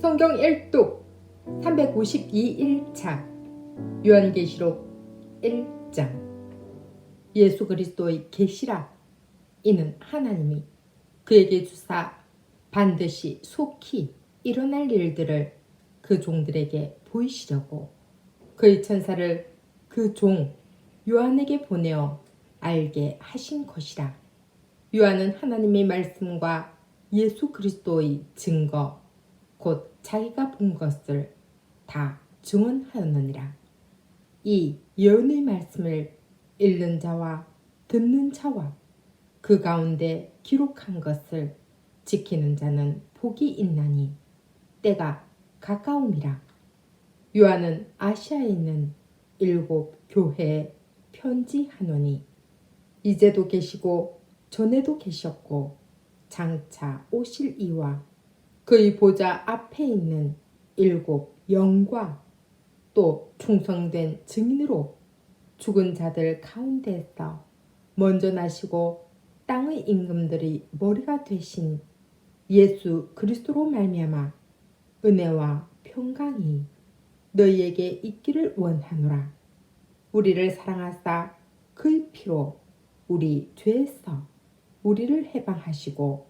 성경 1독 352일차 요한계시록 1장. 예수 그리스도의 계시라. 이는 하나님이 그에게 주사 반드시 속히 일어날 일들을 그 종들에게 보이시려고 그의 천사를 그 종 요한에게 보내어 알게 하신 것이라. 요한은 하나님의 말씀과 예수 그리스도의 증거 곧 자기가 본 것을 다 증언하였느니라. 이 예언의 말씀을 읽는 자와 듣는 자와 그 가운데 기록한 것을 지키는 자는 복이 있나니 때가 가까움이라. 요한은 아시아에 있는 일곱 교회에 편지하노니 이제도 계시고 전에도 계셨고 장차 오실 이와 그의 보좌 앞에 있는 일곱 영과 또 충성된 증인으로 죽은 자들 가운데서 먼저 나시고 땅의 임금들이 머리가 되신 예수 그리스도로 말미암아 은혜와 평강이 너희에게 있기를 원하노라. 우리를 사랑하사 그의 피로 우리 죄에서 우리를 해방하시고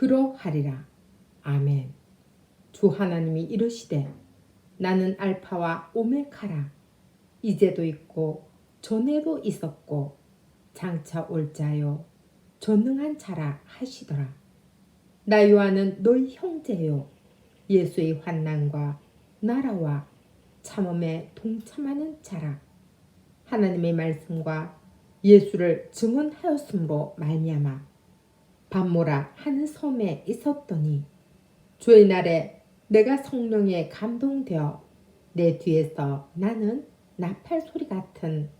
그러하리라. 아멘. 주 하나님이 이르시되 나는 알파와 오메카라. 이제도 있고 전에도 있었고 장차 올 자요 전능한 자라 하시더라. 나 요한은 너희 형제요 예수의 환난과 나라와 참음에 동참하는 자라. 하나님의 말씀과 예수를 증언하였으므로 말미암아 밤모라 하는 섬에 있었더니 주의 날에 내가 성령에 감동되어 내 뒤에서 나는 나팔 소리 같은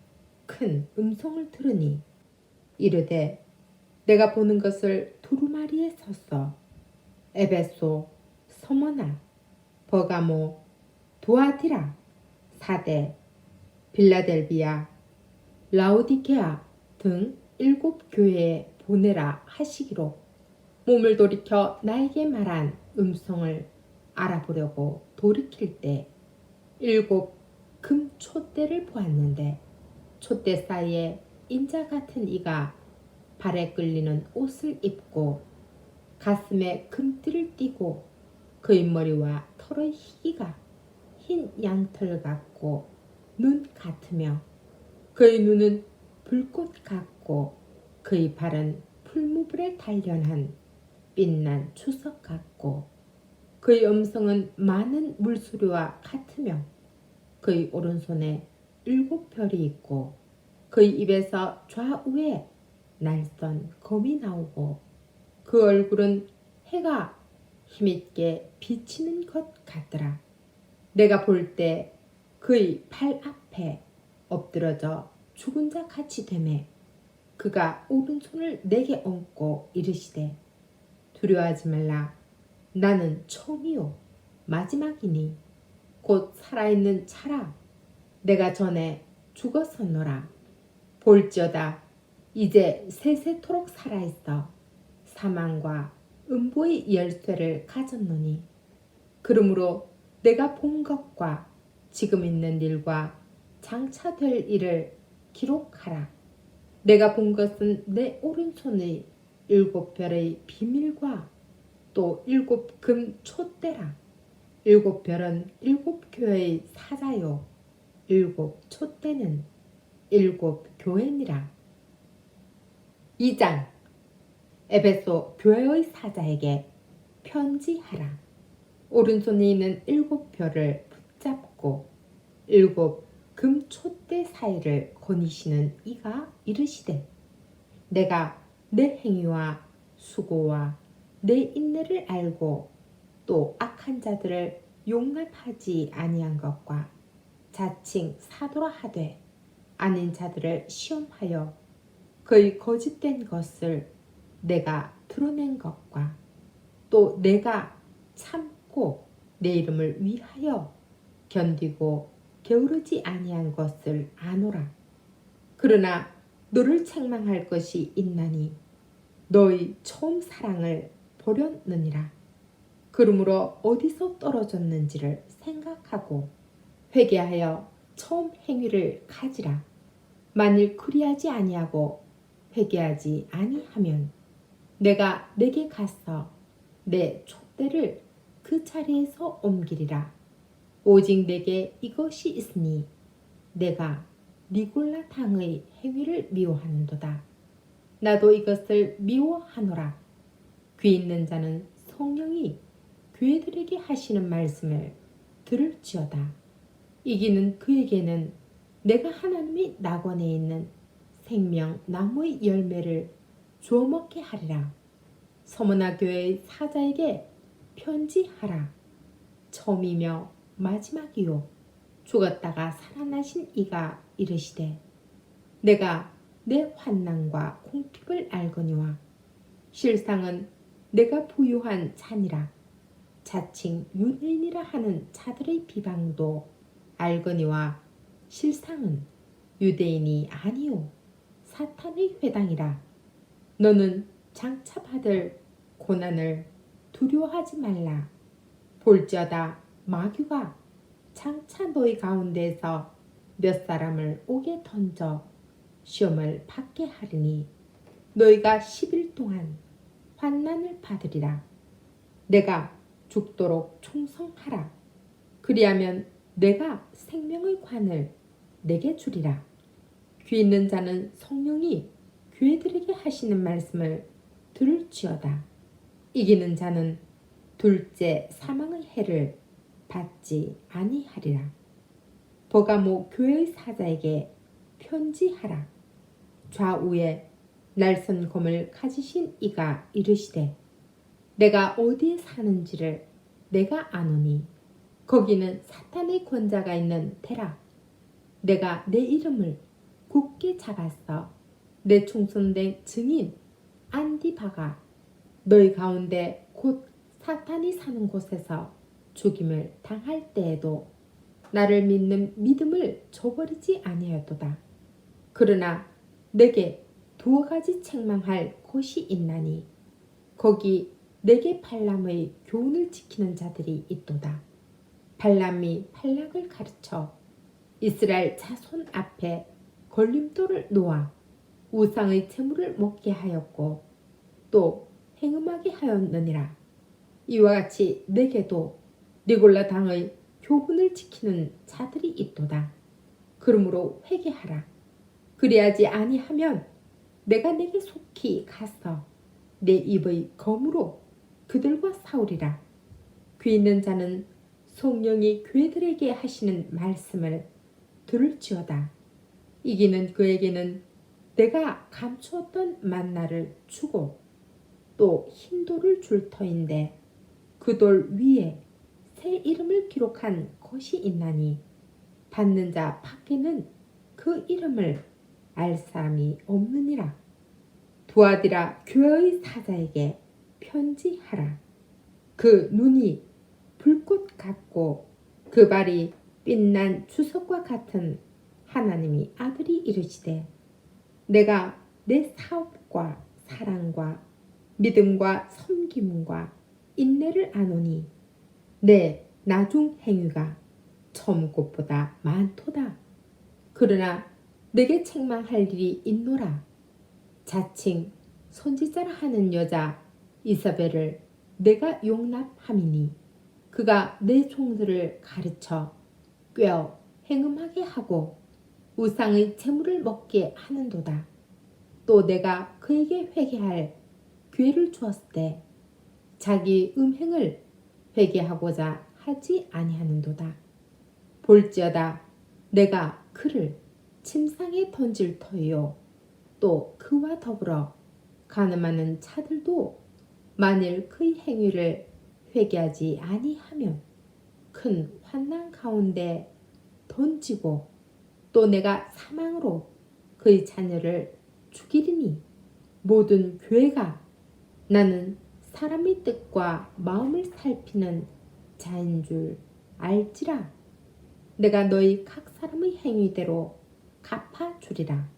큰 음성을 들으니 이르되 내가 보는 것을 두루마리에 섰어 에베소 서머나 버가모 도아디라 사대 빌라델비아 라오디케아 등 일곱 교회에 보내라 하시기로 몸을 돌이켜 나에게 말한 음성을 알아보려고 돌이킬 때 일곱 금 촛대를 보았는데 촛대 사이에 인자 같은 이가 발에 끌리는 옷을 입고 가슴에 금띠를 띠고 그의 머리와 털의 희기가 흰 양털 같고 눈 같으며 그의 눈은 불꽃 같고 그의 발은 풀무불에 단련한 빛난 추석 같고 그의 음성은 많은 물소리와 같으며 그의 오른손에 일곱 별이 있고 그의 입에서 좌우에 날선 검이 나오고 그 얼굴은 해가 힘있게 비치는 것 같더라. 내가 볼 때 그의 팔 앞에 엎드러져 죽은 자 같이 되매 그가 오른손을 내게 얹고 이르시되 두려워하지 말라. 나는 처음이요 마지막이니 곧 살아있는 차라. 내가 전에 죽었었노라. 볼지어다 이제 세세토록 살아있어 사망과 음보의 열쇠를 가졌노니. 그러므로 내가 본 것과 지금 있는 일과 장차 될 일을 기록하라. 내가 본 것은 내 오른손의 일곱 별의 비밀과 또 일곱 금 촛대라. 일곱 별은 일곱 교회의 사자요. 일곱 촛대는 일곱 교회니라. 2장 에베소 교회의 사자에게 편지하라. 오른손에 있는 일곱 별을 붙잡고 일곱 금 촛대 사이를 거니시는 이가 이르시되 내가 내 행위와 수고와 내 인내를 알고 또 악한 자들을 용납하지 아니한 것과 자칭 사도라 하되 아닌 자들을 시험하여 그의 거짓된 것을 내가 드러낸 것과 또 내가 참고 내 이름을 위하여 견디고 게으르지 아니한 것을 아노라. 그러나 너를 책망할 것이 있나니 너의 처음 사랑을 버렸느니라. 그러므로 어디서 떨어졌는지를 생각하고 회개하여 처음 행위를 가지라. 만일 그리하지 아니하고 회개하지 아니하면 내가 내게 가서 내 촛대를 그 자리에서 옮기리라. 오직 내게 이것이 있으니 내가 니골라 당의 행위를 미워하는도다. 나도 이것을 미워하노라. 귀 있는 자는 성령이 교회들에게 하시는 말씀을 들을지어다. 이기는 그에게는 내가 하나님의 낙원에 있는 생명 나무의 열매를 주워 먹게 하리라. 서머나 교회의 사자에게 편지하라. 처음이며 마지막이요. 죽었다가 살아나신 이가 이르시되 내가 내 환난과 공핍을 알거니와 실상은 내가 부유한 잔이라. 자칭 유대인이라 하는 자들의 비방도 알거니와 실상은 유대인이 아니요. 사탄의 회당이라. 너는 장차 받을 고난을 두려워하지 말라. 볼지어다 마귀가 장차 너희 가운데서 몇 사람을 옥에 던져 시험을 받게 하리니 너희가 10일 동안 환난을 받으리라. 내가 죽도록 충성하라. 그리하면 내가 생명의 관을 내게 주리라. 귀 있는 자는 성령이 교회들에게 하시는 말씀을 들을지어다. 이기는 자는 둘째 사망의 해를 받지 아니하리라. 버가모 교회의 사자에게 편지하라. 좌우에 날선 검을 가지신 이가 이르시되 내가 어디에 사는지를 내가 아노니 거기는 사탄의 권자가 있는 테라. 내가 내 이름을 굳게 잡았어. 내 총선된 증인 안디바가 너희 가운데 곧 사탄이 사는 곳에서 죽임을 당할 때에도 나를 믿는 믿음을 저버리지 아니하였도다. 그러나 내게 두어 가지 책망할 곳이 있나니 거기 내게 발람의 교훈을 지키는 자들이 있도다. 발람이 발락을 가르쳐 이스라엘 자손 앞에 걸림돌을 놓아 우상의 재물을 먹게 하였고 또 행음하게 하였느니라. 이와 같이 내게도 니골라 당의 교훈을 지키는 자들이 있도다. 그러므로 회개하라. 그리하지 아니하면 내가 내게 속히 가서 내 입의 검으로 그들과 싸우리라. 귀 있는 자는 성령이 교회들에게 하시는 말씀을 들을지어다. 이기는 그에게는 내가 감추었던 만나를 주고 또 흰 돌을 줄 터인데 그 돌 위에 새 이름을 기록한 것이 있나니 받는 자 밖에는 그 이름을 알 사람이 없느니라. 두아디라 교회의 사자에게 편지하라. 그 눈이 불꽃 같고 그 발이 빛난 주석과 같은 하나님이 아들이 이르시되 내가 내 사업과 사랑과 믿음과 섬김과 인내를 아노니 내 나중 행위가 처음 것보다 많도다. 그러나 내게 책망할 일이 있노라. 자칭 선지자라 하는 여자 이사벨을 내가 용납함이니 그가 내 종들을 가르쳐 꿰어 행음하게 하고 우상의 재물을 먹게 하는도다. 또 내가 그에게 회개할 기회를 주었을 때 자기 음행을 회개하고자 하지 아니하는도다. 볼지어다 내가 그를 침상에 던질 터이요 또 그와 더불어 가늠하는 차들도 만일 그의 행위를 회개하지 아니하면 큰 환난 가운데 던지고 또 내가 사망으로 그의 자녀를 죽이리니 모든 교회가 나는 사람의 뜻과 마음을 살피는 자인 줄 알지라 내가 너희 각 사람의 행위대로 갚아주리라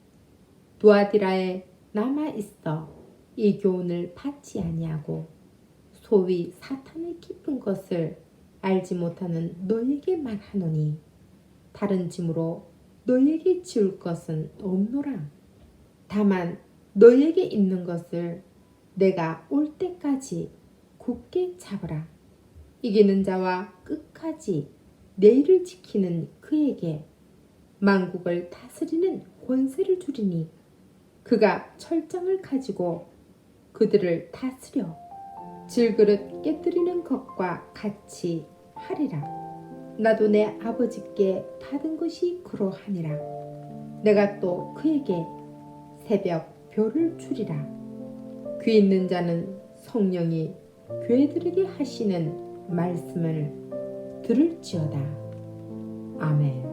두아디라에 남아 있어 이 교훈을 받지 아니하고 소위 사탄의 깊은 것을 알지 못하는 너에게 말하노니 다른 짐으로 너에게 지울 것은 없노라. 다만 너에게 있는 것을 내가 올 때까지 굳게 잡으라. 이기는 자와 끝까지 내일을 지키는 그에게 만국을 다스리는 권세를 주리니 그가 철장을 가지고 그들을 다스려 질그릇 깨뜨리는 것과 같이 하리라. 나도 내 아버지께 받은 것이 그러하니라. 내가 또 그에게 새벽 별을 주리라. 귀 있는 자는 성령이 교회들에게 하시는 말씀을 들을지어다. 아멘.